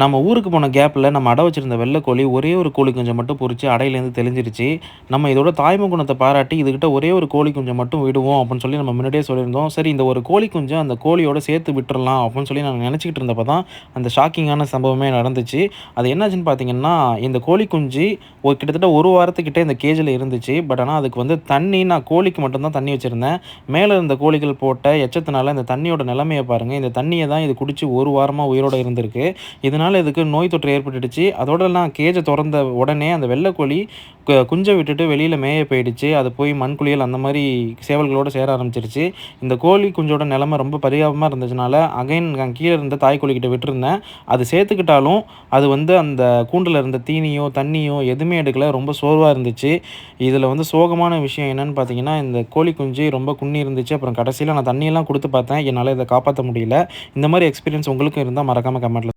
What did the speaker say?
நம்ம ஊருக்கு போன கேப்பில் நம்ம அடை வச்சுருந்த வெள்ளைக்கோழி ஒரே ஒரு கோழி குஞ்சை மட்டும் பொறிச்சு அடையிலேருந்து தெளிஞ்சிருச்சு. நம்ம இதோட தாய்மை குணத்தை பாராட்டி இதுக்கிட்ட ஒரே ஒரு கோழி குஞ்சை மட்டும் விடுவோம் அப்படின்னு சொல்லி நம்ம முன்னாடியே சொல்லியிருந்தோம். சரி இந்த ஒரு கோழி குஞ்சை அந்த கோழியோட சேர்த்து விட்டுறலாம் அப்படின்னு சொல்லி நான் நினச்சிக்கிட்டு இருந்தப்போ தான் அந்த ஷாக்கிங்கான சம்பவமே நடந்துச்சு. அது என்னாச்சுன்னு பார்த்தீங்கன்னா, இந்த கோழி குஞ்சு ஒரு கிட்டத்தட்ட ஒரு வாரத்துக்கிட்டே இந்த கேஜில் இருந்துச்சு. பட் ஆனால் அதுக்கு வந்து தண்ணி நான் கோழிக்கு மட்டும்தான் தண்ணி வச்சுருந்தேன் மேலே இருந்த கோழிகள் போட்ட எச்சத்தினால இந்த தண்ணியோட நிலைமையை பாருங்கள் இந்த தண்ணியை தான் இது குடிச்சு 1 வாரமா உயிரோட இருந்திருக்கு. இதனால் இதுக்கு நோய் தொற்று ஏற்பட்டுடுச்சு. அதோட நான் கேஜை திறந்த உடனே அந்த வெள்ளைக்கோழி கு விட்டுட்டு வெளியில் மேய போயிடுச்சு. அது போய் மண்குளியல் அந்த மாதிரி சேவல்களோடு சேர ஆரம்பிச்சிருச்சு இந்த கோழி குஞ்சோட நிலமை ரொம்ப பரிகாபமாக இருந்ததுனால, அகைன் நான் கீழே இருந்த தாய் கோழிக்கிட்ட விட்டுருந்தேன். அது சேர்த்துக்கிட்டாலும், அது வந்து அந்த கூண்டில் இருந்த தீனியோ, தண்ணியோ எதுவுமே எடுக்கல. ரொம்ப சோர்வாக இருந்துச்சு. இதில் வந்து சோகமான விஷயம் என்னென்னு பார்த்தீங்கன்னா, இந்த கோழி குஞ்சு ரொம்ப குன்னி இருந்துச்சு. அப்புறம் கடைசியில் நான் தண்ணியெல்லாம் கொடுத்து பார்த்தேன். என்னால் இதை காப்பாற்ற முடியல. இந்த மாதிரி எக்ஸ்பீரியன்ஸ் உங்களுக்கும் இருந்தால் மறக்காமல் கமெண்ட்டில்